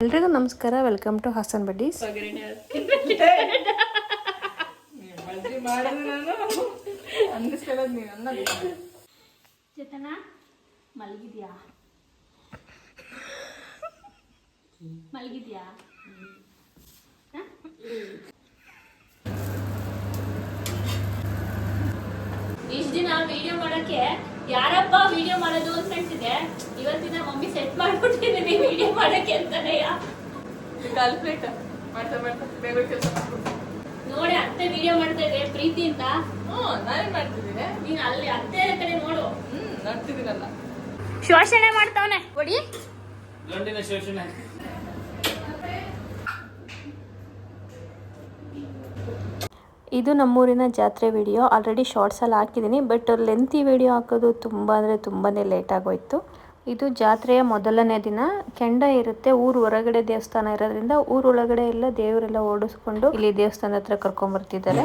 ಎಲ್ರಿಗೂ ನಮಸ್ಕಾರ. Welcome to Haasan ಬಡ್ಡಿ ಇಷ್ಟ ದಿನ ವಿಡಿಯೋ ಮಾಡಕ್ಕೆ ಯಾರಪ್ಪ ವಿಡಿಯೋ ಮಾಡೋದು ಇವತ್ತಿನ ಮಮ್ಮಿ ಸೆಟ್ ಮಾಡ್ಬಿಟ್ಟಿದ್ದೀನಿ ವಿಡಿಯೋ ಮಾಡಕ್ಕೆ ಅಂತಾನೆ ಕ್ಯಾಲ್ಕುಲೇಟ್ ಮಾಡ್ತಾ ಮಾಡ್ತಾ ಬೇಗ ಕೆಲಸ ನೋಡಿ ಅತ್ತೆ ವಿಡಿಯೋ ಮಾಡ್ತಾ ಇದೆ ಪ್ರೀತಿಯಿಂದ ಹ್ಞೂ ನಾನೇ ಮಾಡ್ತಿದ್ದೀನಿ. ನೀನು ಅಲ್ಲಿ ಅತ್ತೆ ಕಡೆ ನೋಡು. ಹ್ಮ್ ನೋಡ್ತಿದ್ದೀನಲ್ಲ. ಶೋಷಣೆ ಮಾಡ್ತಾವನೆ. ಕೊಡಿ ಗಂಡಿನ ಶೋಷಣೆ. ಇದು ನಮ್ಮೂರಿನ ಜಾತ್ರೆ ವಿಡಿಯೋ ಆಲ್ರೆಡಿ ಶಾರ್ಟ್ಸಲ್ಲಿ ಹಾಕಿದ್ದೀನಿ ಬಟ್ ಲೆಂತಿ ವಿಡಿಯೋ ಹಾಕೋದು ತುಂಬ ಅಂದರೆ ತುಂಬಾ ಲೇಟ್ ಆಗೋಯ್ತು. ಇದು ಜಾತ್ರೆಯ ಮೊದಲನೇ ದಿನ. ಕೆಂಡ ಇರುತ್ತೆ, ಊರು ಹೊರಗಡೆ ದೇವಸ್ಥಾನ ಇರೋದ್ರಿಂದ ಊರೊಳಗಡೆ ಎಲ್ಲ ದೇವರೆಲ್ಲ ಓಡಿಸ್ಕೊಂಡು ಇಲ್ಲಿ ದೇವಸ್ಥಾನದ ಹತ್ರ ಕರ್ಕೊಂಬರ್ತಿದ್ದಾರೆ.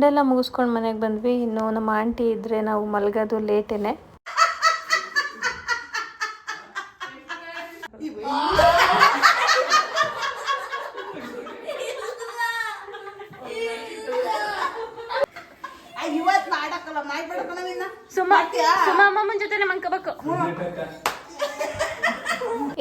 ಕೆಂಡೆಲ್ಲ ಮುಗಿಸ್ಕೊಂಡು ಮನೆಗೆ ಬಂದ್ವಿ. ಇನ್ನು ನಮ್ಮ ಆಂಟಿ ಇದ್ದರೆ ನಾವು ಮಲಗೋದು ಲೇಟೇನೆ. ಸುಮ್ಮ ಸುಮ್ಮ ಅಮ್ಮಮ್ಮನ ಜೊತೆ ಮಂಕಬೇಕು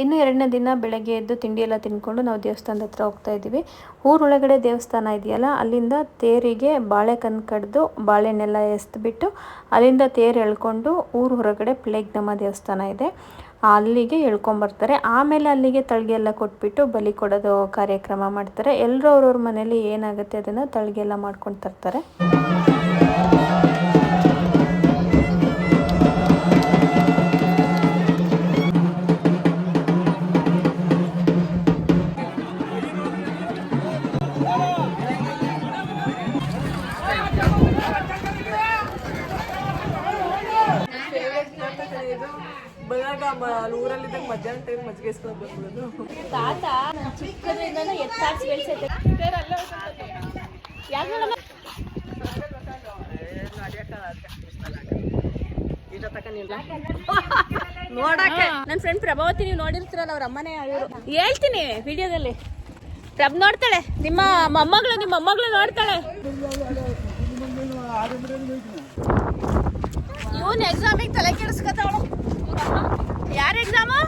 ಇನ್ನು ಎರಡನೇ ದಿನ ಬೆಳಗ್ಗೆ ಎದ್ದು ತಿಂಡಿ ಎಲ್ಲ ತಿನ್ಕೊಂಡು ನಾವು ದೇವಸ್ಥಾನದ ಹತ್ರ ಹೋಗ್ತಾ ಇದ್ದೀವಿ. ಊರೊಳಗಡೆ ದೇವಸ್ಥಾನ ಇದೆಯಲ್ಲ, ಅಲ್ಲಿಂದ ತೇರಿಗೆ ಬಾಳೆಕನ್ನು ಕಡ್ದು ಬಾಳೆಹಣ್ಣೆಲ್ಲ ಎಸ್ದುಬಿಟ್ಟು ಅಲ್ಲಿಂದ ತೇರು ಎಳ್ಕೊಂಡು ಊರು ಹೊರಗಡೆ ಪ್ಲೇಗ್ನಮ್ಮ ದೇವಸ್ಥಾನ ಇದೆ. ಅಲ್ಲಿಗೆ ಎಳ್ಕೊಂಬರ್ತಾರೆ. ಆಮೇಲೆ ಅಲ್ಲಿಗೆ ತಳ್ಗೆ ಎಲ್ಲ ಕೊಟ್ಬಿಟ್ಟು ಬಲಿ ಕೊಡೋದು ಕಾರ್ಯಕ್ರಮ ಮಾಡ್ತಾರೆ. ಎಲ್ಲರೂ ಅವ್ರವ್ರ ಮನೇಲಿ ಏನಾಗುತ್ತೆ ಅದನ್ನು ತಳಿಗೆಲ್ಲ ಎಲ್ಲ ಮಾಡ್ಕೊಂಡು ತರ್ತಾರೆ. ಕರೆಯೋದು ಬಂದಾಗ ಊರಲ್ಲಿದ್ದಾಗ ಮಧ್ಯಾಹ್ನ ಟೈಮ್ ಮಜ್ಜಿಗೆ ಇಸ್ಕೊಂಡು ಬಂದ್ಬಿಡೋದು. ತಾತ ಚಿಕ್ಕದ್ರಿಂದ ಎತ್ತಾಡ್ಸಿ ಬೆಳೆಸೈತೆ. ನೋಡಕ್ಕೆ. ನನ್ನ ಫ್ರೆಂಡ್ ಪ್ರಭಾವತಿ ನೀವು ನೋಡಿರ್ತೀರಲ್ಲ ಅವ್ರ ಅಮ್ಮನೇ ಹೇಳಿದ್ರು ಹೇಳ್ತೀನಿ ವಿಡಿಯೋದಲ್ಲಿ. ಪ್ರಭ್ ನೋಡ್ತಾಳೆ. ನಿಮ್ಮ ಮೊಮ್ಮಗಳು ನಿಮ್ಮ ಮೊಮ್ಮಗಳು ನೋಡ್ತಾಳೆ. ಇವನ್ ಎಕ್ಸಾಮಿಗೆ ತಲೆ ಕೆಡಿಸ್ಕೊತಾವಳು ಯಾರ ಎಕ್ಸಾಮು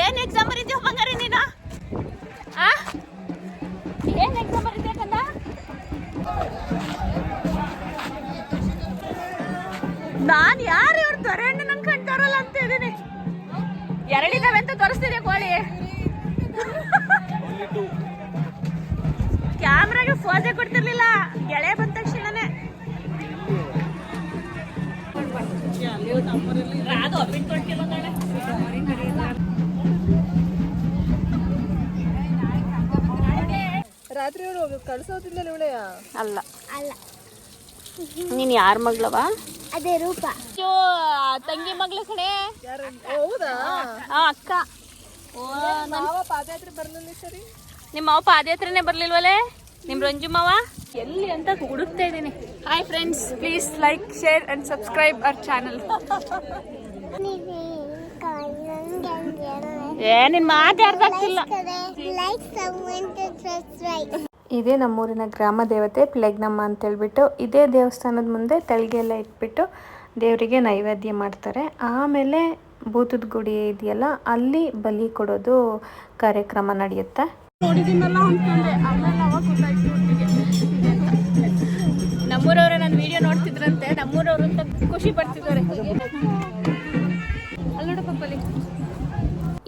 ಏನ್ ಎಕ್ಸಾಮ್ ಬರೀತೀವ ಬಂಗಾರಿ ನೀನು? ಆ? ಏನ್ ಎಕ್ಸಾಮ್ ಬರೀತೀಯ ಕಂದ? ನಾನ್ ಯಾರು ಇವ್ರ ತೊರೆ ಹಣ್ಣು ನಂಗೆ ಕಣ್ತಾರಲ್ಲ ಅಂತ ಇದೀನಿ ಎರಡಿದಾವೆ ಅಂತ ತೋರಿಸ್ತಿದೆ ಕೋಳಿ ಕ್ಯಾಮ್ರಾಗೆ ಫೋಸೆ ಕೊಡ್ತಿರ್ಲಿಲ್ಲ. ಗೆಳೆ ರಾತ್ರಿ ಕಳ್ಸೋದಿಲ್ಲ ಇವಳೆಯ ಅಲ್ಲ. ಅಲ್ಲ. ನೀನು ಯಾರ ಮಗಳವ? ಅದೇ ರೂಪ. ಅಯ್ಯೋ ತಂಗಿ ಮಗಳ ಕಡೆ ಹೌದಾ? ಆ ಅಕ್ಕ. ಓ ಮಾವ ಪಾದಯಾತ್ರೆ ಬರ್ಲಿಲ್ಲ ಸರಿ? ನಿಮ್ಮ ಮಾವ ಪಾದಯಾತ್ರೆನೇ ಬರ್ಲಿಲ್ವಲೇ? ನಿಮ್ ರಂಜು ಮಾವ? ಎಲ್ಲಿ ಅಂತ ಹುಡುಕ್ತಾ ಇದ್ದೀನಿ. Hi friends please like share and subscribe our channel ಇದೇ ನಮ್ಮೂರಿನ ಗ್ರಾಮ ದೇವತೆ ಪ್ಲೆಗ್ನಮ್ಮ ಅಂತ ಹೇಳ್ಬಿಟ್ಟು ಇದೇ ದೇವಸ್ಥಾನದ ಮುಂದೆ ತಳಿಗೆ ಎಲ್ಲ ಇಟ್ಬಿಟ್ಟು ದೇವರಿಗೆ ನೈವೇದ್ಯ ಮಾಡ್ತಾರೆ. ಆಮೇಲೆ ಭೂತದ ಗುಡಿ ಇದೆಯಲ್ಲ ಅಲ್ಲಿ ಬಲಿ ಕೊಡೋದು ಕಾರ್ಯಕ್ರಮ ನಡೆಯುತ್ತೆ. ನಮ್ಮೂರವ್ರ ನಾನು ವಿಡಿಯೋ ನೋಡ್ತಿದ್ರಂತೆ ನಮ್ಮೂರವ್ರು ಅಂತ ಖುಷಿ ಪಡ್ತಿದ್ದಾರೆ.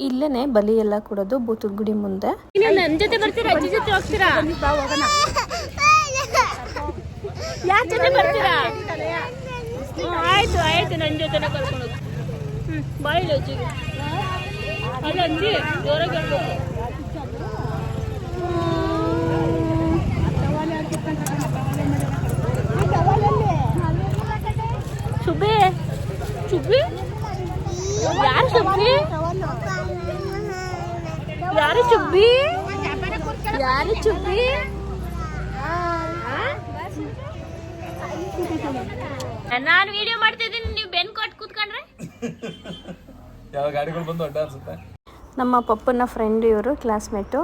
ಇಲ್ಲೇನೆ ಬಲಿ ಎಲ್ಲ ಕೊಡೋದು ಬೂತುಲ್ ಗುಡಿ ಮುಂದೆ. ನನ್ನ ಜೊತೆ ಬರ್ತೀರಾ? ಜೊತೆ ಹೋಗ್ತೀರಾ? ಆಯ್ತು ನನ್ನ ಕರ್ಕೊಂಡು ಹೋಗಿ. ಶುಭೇ ಯಾರು ಚುಬ್ಬಿ? ಯಾರು ಚುಬ್ಬಿ? ನಾನು ವಿಡಿಯೋ ಮಾಡ್ತಿದ್ದೀನಿ ನೀವು ಬೆನ್ ಕೊಟ್ಟು ಕೂತ್ಕೊಂಡ್ರೆ? ಯಾವ ಗಾಡಿಗಳು ಬಂದು ಅಡ್ಡ ಅನ್ಸುತ್ತೆ ನಮ್ಮ ಪಪ್ಪನ ಫ್ರೆಂಡ್ ಇವರು ಕ್ಲಾಸ್ಮೇಟು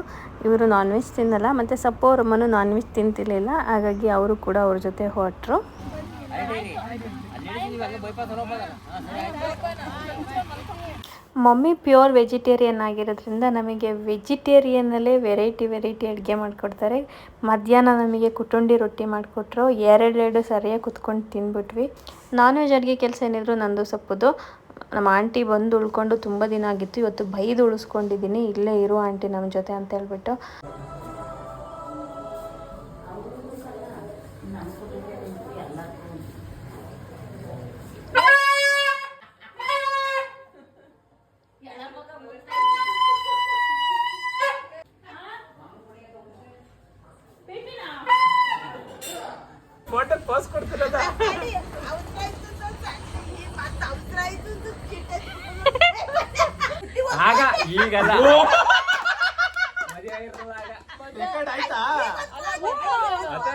ಇವರು ನಾನ್ ವೆಜ್ ತಿನ್ನಲ್ಲ ಮತ್ತು ಅವ್ರ ಅಮ್ಮನೂ ನಾನ್ ವೆಜ್ ತಿಂತಿರ್ಲಿಲ್ಲ. ಹಾಗಾಗಿ ಅವರು ಕೂಡ ಅವ್ರ ಜೊತೆ ಹೊರಟ್ರು ಮಮ್ಮಿ ಪ್ಯೂರ್ ವೆಜಿಟೇರಿಯನ್ ಆಗಿರೋದ್ರಿಂದ ನಮಗೆ ವೆಜಿಟೇರಿಯನ್ನಲ್ಲೇ ವೆರೈಟಿ ವೆರೈಟಿ ಅಡುಗೆ ಮಾಡಿಕೊಡ್ತಾರೆ. ಮಧ್ಯಾಹ್ನ ನಮಗೆ ಕುಟುಂಡಿ ರೊಟ್ಟಿ ಮಾಡಿಕೊಟ್ರು. ಎರಡೆರಡು ಸರಿಯಾಗಿ ಕುತ್ಕೊಂಡು ತಿಂದ್ಬಿಟ್ವಿ. ನಾನ್ ವೆಜ್ ಅಡುಗೆ ಕೆಲಸ ಏನಿದ್ರು ನಂದು ಸಪ್ಪುದು. ನಮ್ಮ ಆಂಟಿ ಬಂದು ಉಳ್ಕೊಂಡು ತುಂಬ ದಿನ ಆಗಿತ್ತು. ಇವತ್ತು ಬೈದು ಉಳಿಸ್ಕೊಂಡಿದ್ದೀನಿ. ಇಲ್ಲೇ ಇರು ಆಂಟಿ ನಮ್ಮ ಜೊತೆ ಅಂತ ಹೇಳ್ಬಿಟ್ಟು. ಈಗಲ್ಲ ರೆಕಾರ್ಡ್ ಆಯ್ತಾ ಮತ್ತೆ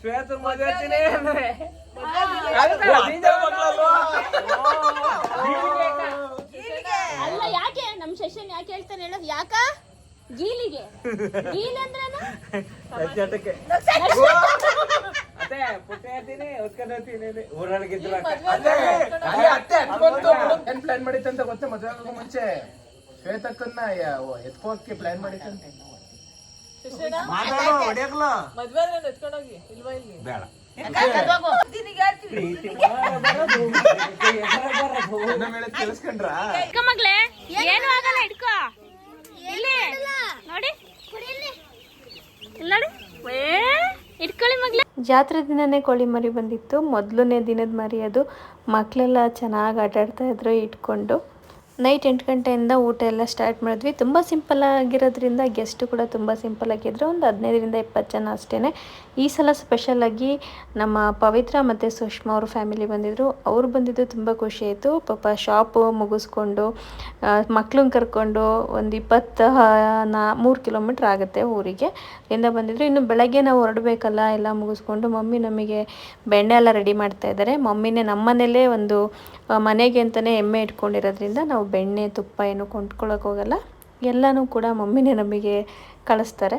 ಶ್ವೇತನ್ ಮದುವೆ ಆಗ್ತೀನಿ ಅಂದ್ರೆ. ಆಯ್ತಾ? DJ ಮಕ್ಳಲ್ವಾ? ಅಲ್ಲ ಯಾಕೆ? ನಮ್ ಸೆಷನ್ ಯಾಕೆ ಹೇಳ್ತಾನೆ ಹೇಳೋದು? ಯಾಕ? ಗೀಲಿಗೆ ಗೀಲ್ ಅಂದ್ರೇನು? ಲಜ್ಜಾಟಕ್ಕೆ. ಅತ್ತೆ ಪುಟ್ಟ ಹೇಳ್ತೀನಿ ಹೊತ್ಕೊಂಡು ಹೋಗ್ತೀನಿ ಊರೊಳಗೆ ಇದ್ರು ಅಲ್ಲೇ ಅಲ್ಲೇ ಅತ್ತೆ ಏನ್ ಪ್ಲಾನ್ ಮಾಡಿತ್ತಂತ ಗೊತ್ತೇ ಮದುವೆ ಆಗೋ ಮುಂಚೆ. ಶ್ವೇತಕ್ಕನ್ನ ಎತ್ಕೋಕೆ ಪ್ಲಾನ್ ಮಾಡಿತ್ತಂತೆ ಮಾತಾಡೋ ಹೊಡಿಯಕ್ಲ? ಮದ್ವೆ ಆದ್ರೆ ಎತ್ಕೊಂಡೋಗಿ ಇಲ್ವಾ ಇಲ್ಲಿ? ಬೇಡ. ನಮ್ಮ ಹೇಳದ್ ಕೇಳಿಸ್ಕೊಂಡ್ರಾ ಇಟ್ಕೊ ಮಗ್ಲೆ ಏನು ಆಗಲ್ಲ ಇಟ್ಕೋ ಇಲ್ಲಿ. ನೋಡಿ. ಇಲ್ಲಿ. ನೋಡಿ. ಏ ಇಟ್ಕೊಳ್ಳಿ ಮಗ್ಲೆ ಜಾತ್ರೆ ದಿನನೇ ಕೋಳಿ ಮರಿ ಬಂದಿತ್ತು. ಮೊದಲನೇ ದಿನದ ಮರಿ ಅದು. ಮಕ್ಕಳೆಲ್ಲ ಚೆನ್ನಾಗಿ ಆಟಾಡ್ತಾ ಇದ್ರು ಇಟ್ಕೊಂಡು. ನೈಟ್ ಎಂಟು ಗಂಟೆಯಿಂದ ಊಟ ಎಲ್ಲ ಸ್ಟಾರ್ಟ್ ಮಾಡಿದ್ವಿ. ತುಂಬ ಸಿಂಪಲ್ ಆಗಿರೋದ್ರಿಂದ ಗೆಸ್ಟು ಕೂಡ ತುಂಬ ಸಿಂಪಲ್ ಆಗಿದ್ರು. ಒಂದು ಹದಿನೈದರಿಂದ ಇಪ್ಪತ್ತು ಜನ ಅಷ್ಟೇ ಈ ಸಲ ಸ್ಪೆಷಲಾಗಿ ನಮ್ಮ ಪವಿತ್ರ ಮತ್ತು ಸುಷ್ಮಾ ಅವರು ಫ್ಯಾಮಿಲಿ ಬಂದಿದ್ದರು ಅವ್ರು ಬಂದಿದ್ದು ತುಂಬ ಖುಷಿ ಆಯಿತು. ಪಾಪ ಶಾಪು ಮುಗಿಸ್ಕೊಂಡು ಮಕ್ಳನ್ನ ಕರ್ಕೊಂಡು ಒಂದು ಇಪ್ಪತ್ತು ನಾ, ಮೂರು ಕಿಲೋಮೀಟ್ರ್ ಆಗುತ್ತೆ ಊರಿಗೆ. ಇಂದ ಬಂದಿದ್ರು. ಇನ್ನು ಬೆಳಗ್ಗೆ ನಾವು ಹೊರಡಬೇಕಲ್ಲ, ಎಲ್ಲ ಮುಗಿಸ್ಕೊಂಡು ಮಮ್ಮಿ ನಮಗೆ ಬೆಣ್ಣೆ ಎಲ್ಲ ರೆಡಿ ಮಾಡ್ತಾ ಇದ್ದಾರೆ. ಮಮ್ಮಿನೇ ನಮ್ಮನೇಲೇ ಒಂದು ಮನೆಗೆ ಅಂತಲೇ ಎಮ್ಮೆ ಇಟ್ಕೊಂಡಿರೋದ್ರಿಂದ ನಾವು ಬೆಣ್ಣೆ ತುಪ್ಪ ಏನು ಕೊಂಡ್ಕೊಳ್ಳೋಕೆ ಹೋಗಲ್ಲ. ಎಲ್ಲನೂ ಕೂಡ ಮಮ್ಮಿನೇ ನಮಗೆ ಕಳಿಸ್ತಾರೆ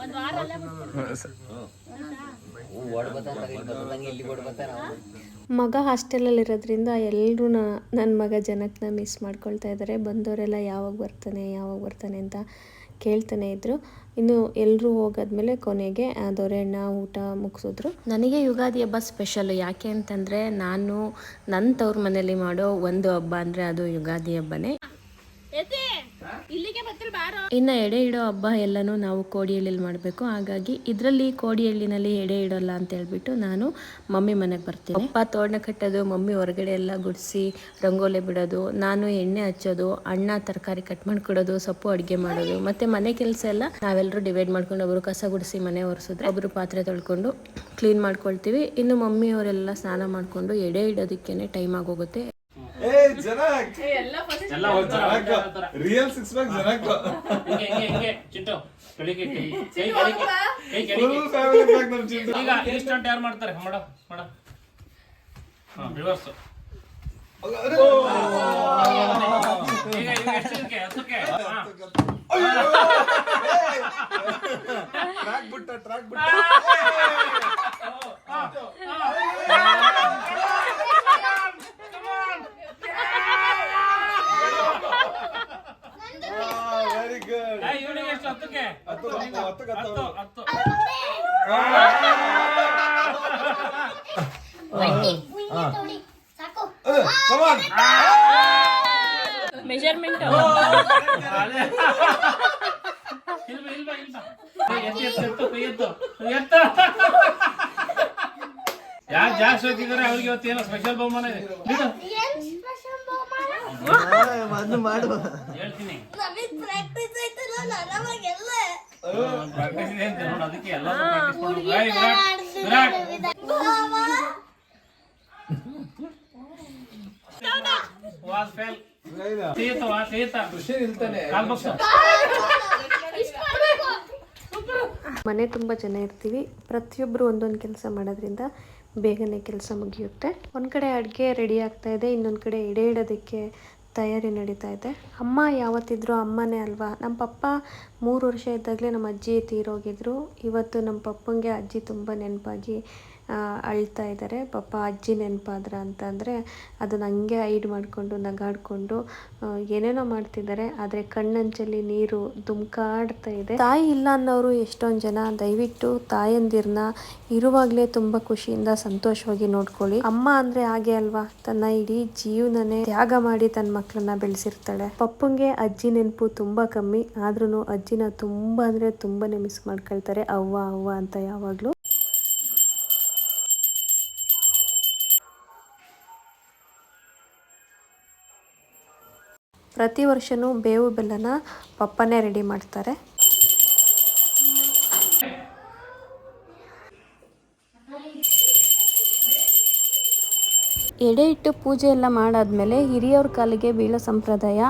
ಒಂದ್ ವಾರ ಅಲ್ಲೇ ಮಗ ಹಾಸ್ಟೆಲಲ್ಲಿರೋದ್ರಿಂದ ಎಲ್ಲರೂ ನನ್ನ ಮಗ ಜನಕ್ಕನ್ನ ಮಿಸ್ ಮಾಡ್ಕೊಳ್ತಾ ಇದ್ದಾರೆ ಬಂದವರೆಲ್ಲ ಯಾವಾಗ ಬರ್ತಾನೆ ಯಾವಾಗ ಬರ್ತಾನೆ ಅಂತ ಕೇಳ್ತಾನೆ ಇದ್ರು. ಇನ್ನು ಎಲ್ಲರೂ ಹೋಗಾದ್ಮೇಲೆ ಕೊನೆಗೆ ದೊರೆಣ್ಣ ಊಟ ಮುಗಿಸಿದ್ರು. ನನಗೆ ಯುಗಾದಿ ಹಬ್ಬ ಸ್ಪೆಷಲ್ ಯಾಕೆ ಅಂತಂದರೆ ನಾನು ನನ್ನ ತವ್ರ ಮನೇಲಿ ಮಾಡೋ ಒಂದು ಹಬ್ಬ ಅಂದರೆ ಅದು ಯುಗಾದಿ ಹಬ್ಬನೇ. ಇನ್ನು ಎಡೆ ಇಡೋ ಹಬ್ಬ ಎಲ್ಲನೂ ನಾವು ಕೋಡಿ ಎಳ್ಳಿಲಿ ಮಾಡಬೇಕು. ಹಾಗಾಗಿ ಇದರಲ್ಲಿ ಕೋಡಿ ಎಳ್ಳಿನಲ್ಲಿ ಎಡೆ ಇಡೋಲ್ಲ ಅಂತ ಹೇಳ್ಬಿಟ್ಟು ನಾನು ಮಮ್ಮಿ ಮನೆಗೆ ಬರ್ತೀನಿ. ಅಪ್ಪ ತೋರಣ ಕಟ್ಟೋದು, ಮಮ್ಮಿ ಹೊರಗಡೆ ಎಲ್ಲ ಗುಡಿಸಿ, ರಂಗೋಲೆ ಬಿಡೋದು, ನಾನು ಎಣ್ಣೆ ಹಚ್ಚೋದು, ಅಣ್ಣ ತರಕಾರಿ ಕಟ್ ಮಾಡ್ಕೊಡೋದು, ಸೊಪ್ಪು ಅಡುಗೆ ಮಾಡೋದು, ಮತ್ತೆ ಮನೆ ಕೆಲಸ ಎಲ್ಲ ನಾವೆಲ್ಲರೂ ಡಿವೈಡ್ ಮಾಡ್ಕೊಂಡು ಒಬ್ರು ಕಸ ಗುಡಿಸಿ ಮನೆ ಒರೆಸಿದ್ರೆ ಒಬ್ರು ಪಾತ್ರೆ ತೊಳ್ಕೊಂಡು ಕ್ಲೀನ್ ಮಾಡ್ಕೊಳ್ತೀವಿ. ಇನ್ನು ಮಮ್ಮಿಯವರೆಲ್ಲ ಸ್ನಾನ ಮಾಡಿಕೊಂಡು ಎಡೆ ಇಡೋದಕ್ಕೇನೆ ಟೈಮ್ ಆಗೋಗುತ್ತೆ. ಜನಕ್ ಎಲ್ಲ ಒಂಥರ ಒಂಥರ. ರಿಯಲ್ ಸಿಕ್ಸ್ ಪ್ಯಾಕ್ ಜನಕ್ ಹಿಂಗೆ ಹಿಂಗೆ ಹಿಂಗೆ. ಚಿಂಟು ಕೆಳಗೆ ಕೈ ಕೈ ಕೆಳಗೆ ಕೈ ಕೆಳಗೆ ಫುಲ್ ಫ್ಯಾಮಿಲಿ ಪ್ಯಾಕ್ ನಮ್ ಚಿಂಟು. ಈಗ ಇನ್ಸ್ಟಂಟ್ ಯಾರು ಮಾಡ್ತಾರೆ? ಮಾಡ ಮಾಡ. ಹಾ ರಿವರ್ಸ್ ಈಗ ಈಗ ಎಷ್ಟಕ್ಕೆ ಹತ್ತಕ್ಕೆ? ಹಾ. ಟ್ರ್ಯಾಕ್ ಬಿಟ್ಟ ಟ್ರ್ಯಾಕ್ ಬಿಟ್ಟ. ವೆರಿ ಹತ್ತಕ್ಕೆ ಹತ್ತು ಹತ್ತು ಹತ್ತು ಹತ್ತು ಹತ್ತು ಹತ್ತು ಕಮಾನ್ ಮೆಜರ್ಮೆಂಟ್ ಇಲ್ಬ ಇಲ್ಬ ಇಲ್ಬ ಕೈ ಎತ್ತು ಎತ್ತು ಎತ್ತು ಕೈ ಎತ್ತು ಎತ್ತು ಯಾರು ಜಾಸ್ತಿ ಹೋಗ್ತಿದ್ದಾರೆ ಅವ್ರಿಗೆ ಏನೋ ಸ್ಪೆಷಲ್ ಬಹುಮಾನ ಇದೆ. ಬಹುಮಾನ? ಹೇಳ್ತೀನಿ. ಪ್ರಾಕ್ಟೀಸ್ ಇದೆ ಅಂತ ನೋಡು ಅದಕ್ಕೆ ಎಲ್ಲ ಪ್ರಾಕ್ಟೀಸ್ ಮಾಡೋದು. ಏಯ್, ವಿರಾಟ್ ವಿರಾಟ್. Was fail. ತೀತ ವಾ ತೀತ ನಿಲ್ತಾನೆ. ಕಾಲ್ ಬಗ್ಸು. ಮನೆ ತುಂಬ ಜನ ಇರ್ತೀವಿ. ಪ್ರತಿಯೊಬ್ಬರು ಒಂದೊಂದು ಕೆಲಸ ಮಾಡೋದ್ರಿಂದ ಬೇಗನೆ ಕೆಲಸ ಮುಗಿಯುತ್ತೆ. ಒಂದು ಕಡೆ ಅಡುಗೆ ರೆಡಿ ಆಗ್ತಾ ಇದೆ, ಇನ್ನೊಂದು ಕಡೆ ಎಡೆ ಇಡೋದಕ್ಕೆ ತಯಾರಿ ನಡೀತಾ ಇದೆ. ಅಮ್ಮ ಯಾವತ್ತಿದ್ರು ಅಮ್ಮನೇ ಅಲ್ವಾ? ನಮ್ಮ ಪಪ್ಪ ಮೂರು ವರ್ಷ ಇದ್ದಾಗಲೇ ನಮ್ಮ ಅಜ್ಜಿ ತೀರೋಗಿದ್ರು. ಇವತ್ತು ನಮ್ಮ ಪಪ್ಪಂಗೆ ಅಜ್ಜಿ ತುಂಬ ನೆನಪಾಗಿ ಅಳ್ತಾ ಇದ್ದಾರೆ ಪಾಪ ಅಜ್ಜಿ ನೆನಪಾದ್ರ ಅಂತಂದರೆ ಅದನ್ನು ಹಂಗೆ ಐಡ್ ಮಾಡಿಕೊಂಡು, ನಗಾಡಿಕೊಂಡು ಏನೇನೋ ಮಾಡ್ತಿದ್ದಾರೆ ಆದರೆ ಕಣ್ಣಂಚಲ್ಲಿ ನೀರು ದುಮ್ಕಾಡ್ತಾ ಇದೆ. ತಾಯಿ ಇಲ್ಲ ಅನ್ನೋರು ಎಷ್ಟೊಂದು ಜನ, ದಯವಿಟ್ಟು ತಾಯಂದಿರನ್ನ ಇರುವಾಗಲೇ ತುಂಬ ಖುಷಿಯಿಂದ, ಸಂತೋಷವಾಗಿ ನೋಡ್ಕೊಳ್ಳಿ. ಅಮ್ಮ ಅಂದರೆ ಹಾಗೆ ಅಲ್ವಾ? ತನ್ನ ಇಡೀ ಜೀವನನೇ ತ್ಯಾಗ ಮಾಡಿ ತನ್ನ ಮಕ್ಕಳನ್ನ ಬೆಳೆಸಿರ್ತಾಳೆ. ಪಪ್ಪಂಗೆ ಅಜ್ಜಿ ನೆನಪು ತುಂಬ ಕಮ್ಮಿ. ಆದ್ರೂ ಅಜ್ಜಿನ ತುಂಬ ಅಂದರೆ ತುಂಬಾ ಮಿಸ್ ಮಾಡ್ಕೊಳ್ತಾರೆ. ಅವ್ವ ಅವ್ವ ಅಂತ ಯಾವಾಗಲೂ. ಪ್ರತಿ ವರ್ಷನೂ ಬೇವು ಬೆಲ್ಲನ ಪಪ್ಪನೇ ರೆಡಿ ಮಾಡ್ತಾರೆ. ಎಡೆ ಇಟ್ಟು ಪೂಜೆ ಎಲ್ಲ ಮಾಡಾದಮೇಲೆ ಹಿರಿಯವ್ರ ಕಾಲಿಗೆ ಬೀಳ ಸಂಪ್ರದಾಯ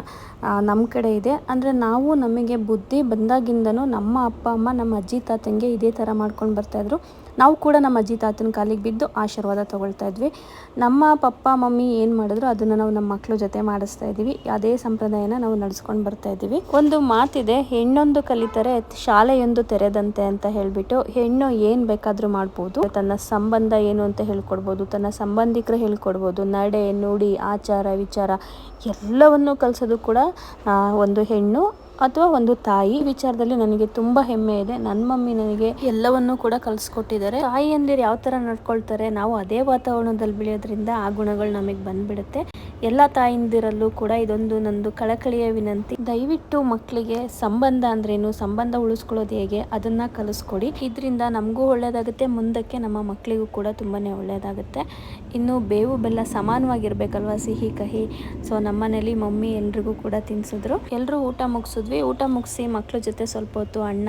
ನಮ್ಮ ಕಡೆ ಇದೆ. ಅಂದರೆ ನಾವು ನಮಗೆ ಬುದ್ಧಿ ಬಂದಾಗಿಂದನೂ ನಮ್ಮ ಅಪ್ಪ, ಅಮ್ಮ, ನಮ್ಮ ಅಜ್ಜಿ, ತಾತಂಗೆ ಇದೇ ಥರ ಮಾಡ್ಕೊಂಡು ಬರ್ತಾಯಿದ್ರು ನಾವು ಕೂಡ ನಮ್ಮ ಅಜ್ಜಿ ತಾತನ ಕಾಲಿಗೆ ಬಿದ್ದು ಆಶೀರ್ವಾದ ತೊಗೊಳ್ತಾ ಇದ್ವಿ. ನಮ್ಮ ಪಪ್ಪ, ಮಮ್ಮಿ ಏನು ಮಾಡಿದ್ರು ಅದನ್ನು ನಾವು ನಮ್ಮ ಮಕ್ಕಳ ಜೊತೆ ಮಾಡಿಸ್ತಾ ಇದ್ದೀವಿ. ಅದೇ ಸಂಪ್ರದಾಯನ ನಾವು ನಡೆಸ್ಕೊಂಡು ಬರ್ತಾ ಇದ್ದೀವಿ. ಒಂದು ಮಾತಿದೆ, ಹೆಣ್ಣೊಂದು ಕಲಿತರೆ ಶಾಲೆಯೊಂದು ತೆರೆದಂತೆ ಅಂತ ಹೇಳಿಬಿಟ್ಟು ಹೆಣ್ಣು ಏನು ಬೇಕಾದರೂ ಮಾಡ್ಬೋದು. ತನ್ನ ಸಂಬಂಧ ಏನು ಅಂತ ಹೇಳ್ಕೊಡ್ಬೋದು, ತನ್ನ ಸಂಬಂಧಿಕರು ಹೇಳ್ಕೊಡ್ಬೋದು, ನಡೆ, ನುಡಿ, ಆಚಾರ, ವಿಚಾರ ಎಲ್ಲವನ್ನು ಕಲಿಸೋದು ಕೂಡ ಒಂದು ಹೆಣ್ಣು ಅಥವಾ ಒಂದು ತಾಯಿ ವಿಚಾರದಲ್ಲಿ ನನಗೆ ತುಂಬ ಹೆಮ್ಮೆ ಇದೆ. ನನ್ನ ಮಮ್ಮಿ ನನಗೆ ಎಲ್ಲವನ್ನೂ ಕೂಡ ಕಲಿಸ್ಕೊಟ್ಟಿದ್ದಾರೆ. ತಾಯಿಯಂದಿರು ಯಾವ ಥರ ನಡ್ಕೊಳ್ತಾರೆ, ನಾವು ಅದೇ ವಾತಾವರಣದಲ್ಲಿ ಬೆಳೆಯೋದ್ರಿಂದ ಆ ಗುಣಗಳು ನಮಗೆ ಬಂದ್ಬಿಡುತ್ತೆ. ಎಲ್ಲ ತಾಯಿಂದಿರಲ್ಲೂ ಕೂಡ ಇದೊಂದು ನಂದು ಕಳಕಳಿಯ ವಿನಂತಿ. ದಯವಿಟ್ಟು ಮಕ್ಕಳಿಗೆ ಸಂಬಂಧ ಅಂದ್ರೇನು, ಸಂಬಂಧ ಉಳಿಸ್ಕೊಳ್ಳೋದು ಹೇಗೆ, ಅದನ್ನ ಕಲಿಸ್ಕೊಡಿ. ಇದರಿಂದ ನಮಗೂ ಒಳ್ಳೆಯದಾಗುತ್ತೆ ಮುಂದಕ್ಕೆ ನಮ್ಮ ಮಕ್ಕಳಿಗೂ ಕೂಡ ತುಂಬಾ ಒಳ್ಳೆಯದಾಗುತ್ತೆ ಇನ್ನು ಬೇವು ಬೆಲ್ಲ ಸಮಾನವಾಗಿರ್ಬೇಕಲ್ವ ಸಿಹಿ ಕಹಿ? ಸೊ ನಮ್ಮನೇಲಿ ಮಮ್ಮಿ ಎಲ್ರಿಗೂ ಕೂಡ ತಿನ್ಸಿದ್ರು. ಎಲ್ಲರೂ ಊಟ ಮುಗಿಸಿದ್ವಿ. ಊಟ ಮುಗಿಸಿ ಮಕ್ಕಳ ಜೊತೆ ಸ್ವಲ್ಪ ಹೊತ್ತು ಅಣ್ಣ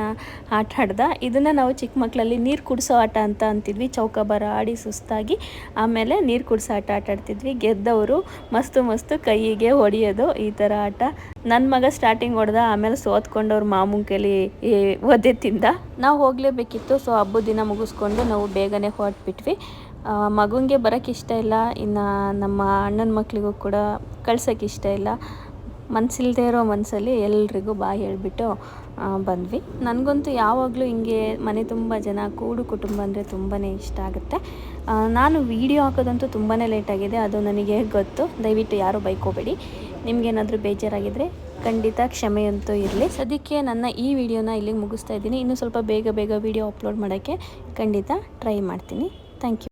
ಆಟ ಆಡ್ದ. ಇದನ್ನು ನಾವು ಚಿಕ್ಕ ಮಕ್ಕಳಲ್ಲಿ ನೀರು ಕುಡಿಸೋ ಆಟ ಅಂತ ಅಂತಿದ್ವಿ. ಚೌಕಾಬಾರ ಆಡಿ ಸುಸ್ತಾಗಿ ಆಮೇಲೆ ನೀರು ಕುಡಿಸೋ ಆಟ ಆಟ ಆಡ್ತಿದ್ವಿ. ಗೆದ್ದವರು ಮಸ್ತು ಮಸ್ತು ಕೈಯಿಗೆ ಹೊಡೆಯೋದು ಈ ಥರ ಆಟ. ನನ್ನ ಮಗ ಸ್ಟಾರ್ಟಿಂಗ್ ಹೊಡೆದ, ಆಮೇಲೆ ಸೋತ್ಕೊಂಡವ್ರ ಮಾಮೂನ್ ಕೈಲಿ ಒದೆ ತಿಂದ. ನಾವು ಹೋಗಲೇಬೇಕಿತ್ತು. ಸೊ ಹಬ್ಬದ ದಿನ ಮುಗಿಸ್ಕೊಂಡು ನಾವು ಬೇಗನೆ ಹೊರಟ್ಬಿಟ್ವಿ. ಮಗುಂಗೆ ಬರೋಕ್ಕೆ ಇಷ್ಟ ಇಲ್ಲ, ಇನ್ನು ನಮ್ಮ ಅಣ್ಣನ ಮಕ್ಕಳಿಗೂ ಕೂಡ ಕಳ್ಸೋಕ್ಕೆ ಇಷ್ಟ ಇಲ್ಲ. ಮನಸ್ಸಿಲ್ದೇ ಇರೋ ಮನಸ್ಸಲ್ಲಿ ಎಲ್ರಿಗೂ ಬಾಯಿ ಹೇಳಿಬಿಟ್ಟು ಬಂದ್ವಿ. ನನಗಂತೂ ಯಾವಾಗಲೂ ಹಿಂಗೆ ಮನೆ ತುಂಬ ಜನ, ಕೂಡು ಕುಟುಂಬ ಅಂದರೆ ತುಂಬಾ ಇಷ್ಟ ಆಗುತ್ತೆ. ನಾನು ವೀಡಿಯೋ ಹಾಕೋದಂತೂ ತುಂಬಾ ಲೇಟಾಗಿದೆ ಅದು ನನಗೆ ಗೊತ್ತು. ದಯವಿಟ್ಟು ಯಾರೂ ಬೈಕೋಬೇಡಿ. ನಿಮಗೇನಾದರೂ ಬೇಜಾರಾಗಿದ್ದರೆ ಖಂಡಿತ ಕ್ಷಮೆಯಂತೂ ಇರಲಿ. ಸದ್ಯಕ್ಕೆ ನನ್ನ ಈ ವಿಡಿಯೋನ ಇಲ್ಲಿಗೆ ಮುಗಿಸ್ತಾ ಇದ್ದೀನಿ. ಇನ್ನೂ ಸ್ವಲ್ಪ ಬೇಗ ಬೇಗ ವಿಡಿಯೋ ಅಪ್ಲೋಡ್ ಮಾಡೋಕ್ಕೆ ಖಂಡಿತ ಟ್ರೈ ಮಾಡ್ತೀನಿ. Thank you